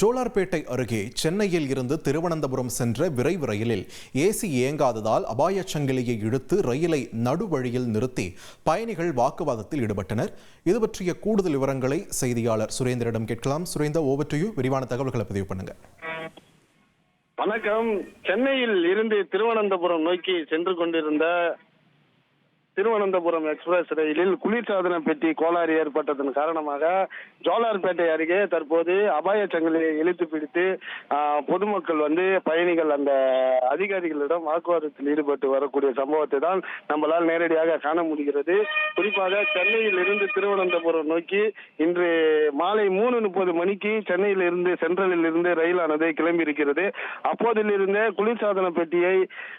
ஜோலார்பேட்டை அருகே சென்னையில் இருந்து திருவனந்தபுரம் சென்ற விரைவு ரயிலில் ஏசி இயங்காததால் அபாய சங்கிலியை இழுத்து ரயிலை நடுவழியில் நிறுத்தி பயணிகள் வாக்குவாதத்தில் ஈடுபட்டனர். இது பற்றிய கூடுதல் விவரங்களை செய்தியாளர் சுரேந்தரிடம் கேட்கலாம். சுரேந்தர் ஓவர் டு யூ விரிவான தகவல்களை பதிவு பண்ணுங்க. வணக்கம். சென்னையில் இருந்து திருவனந்தபுரம் நோக்கி சென்று கொண்டிருந்த திருவனந்தபுரம் எக்ஸ்பிரஸ் ரயிலில் குளிர்சாதன பெட்டி கோளாறு ஏற்பட்டதன் காரணமாக ஜோலார்பேட்டை அருகே தற்போது அபாய சங்கிலியை இழுத்து பிடித்து பொதுமக்கள் வந்து பயணிகள் அந்த அதிகாரிகளிடம் வாக்குவாதத்தில் ஈடுபட்டு வரக்கூடிய சம்பவத்தை தான் நம்மளால் நேரடியாக காண முடிகிறது. குறிப்பாக சென்னையில் இருந்து திருவனந்தபுரம் நோக்கி இன்று மாலை மூணு முப்பது மணிக்கு சென்னையில் இருந்து சென்ட்ரலில் இருந்து ரயிலானது கிளம்பி இருக்கிறது அப்போதிலிருந்தே குளிர்சாதன பெட்டியை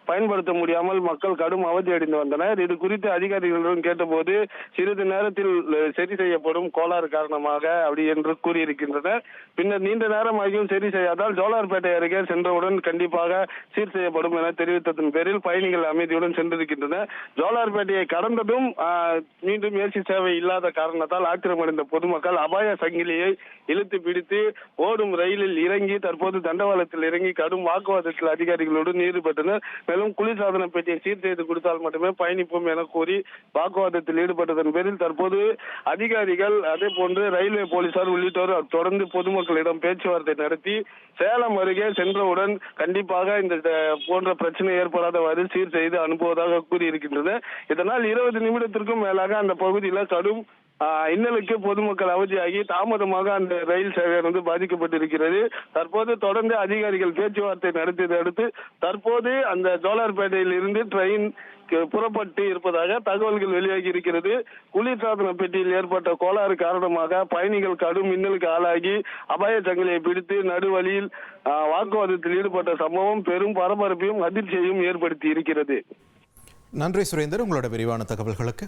பயன்படுத்த முடியாமல் மக்கள் கடும் அவதி அடைந்து வந்தனர். இது குறித்து அதிகாரிகளிடம் கேட்டபோது சிறிது நேரத்தில் சரி செய்யப்படும் கோளாறு காரணமாக அப்படி என்று கூறியிருக்கின்றனர். பின்னர் நீண்ட நேரமாகியும் சரி செய்யாதால் ஜோலார்பேட்டை அருகே சென்றவுடன் கண்டிப்பாக சீர் செய்யப்படும் என தெரிவித்ததன் பேரில் பயணிகள் அமைதியுடன் சென்றிருக்கின்றனர். ஜோலார்பேட்டையை கடந்ததும் மீண்டும் ஏசி சேவை இல்லாத காரணத்தால் ஆத்திரமடைந்த பொதுமக்கள் அபாய சங்கிலியை இழுத்து பிடித்து ஓடும் ரயிலில் இறங்கி தற்போது தண்டவாளத்தில் இறங்கி கடும் வாக்குவாதத்தில் அதிகாரிகளுடன் ஈடுபட்டனர் மேலும் குளிர்சாதன பெட்டியை சீர் செய்து கொடுத்தால் மட்டுமே பயணிப்போம் என கூறி வாக்குவாதத்தில் ஈடுபட்டதன் பேரில் தற்போது அதிகாரிகள் அதே போன்று ரயில்வே போலீசார் உள்ளிட்டோர் தொடர்ந்து பொதுமக்களிடம் பேச்சுவார்த்தை நடத்தி சேலம் அருகே சென்றவுடன் கண்டிப்பாக இந்த போன்ற பிரச்சனை ஏற்படாதவாறு சீர் செய்து அனுப்புவதாக கூறியிருக்கின்றனர். இதனால் இருபது நிமிடத்திற்கும் மேலாக அந்த பகுதியில் கடும் இன்னலுக்கு பொதுமக்கள் அவதியாகி தாமதமாக அந்த ரயில் சேவை வந்து பாதிக்கப்பட்டிருக்கிறது. தற்போது தொடர்ந்து அதிகாரிகள் பேச்சுவார்த்தை நடத்தியதை அடுத்து தற்போது அந்த ஜோலார்பேட்டையில் இருந்து ட்ரெயின் புறப்பட்டு இருப்பதாக தகவல்கள் வெளியாகி இருக்கிறது. குளிர்சாதன பெட்டியில் ஏற்பட்ட கோளாறு காரணமாக பயணிகள் கடும் மின்னலுக்கு ஆளாகி அபாய சங்கிலியை பிடித்து நடுவழியில் வாக்குவாதத்தில் ஈடுபட்ட சம்பவம் பெரும் பரபரப்பையும் அதிர்ச்சியையும் ஏற்படுத்தி இருக்கிறது. நன்றி சுரேந்தர் உங்களோட விரிவான தகவல்களுக்கு.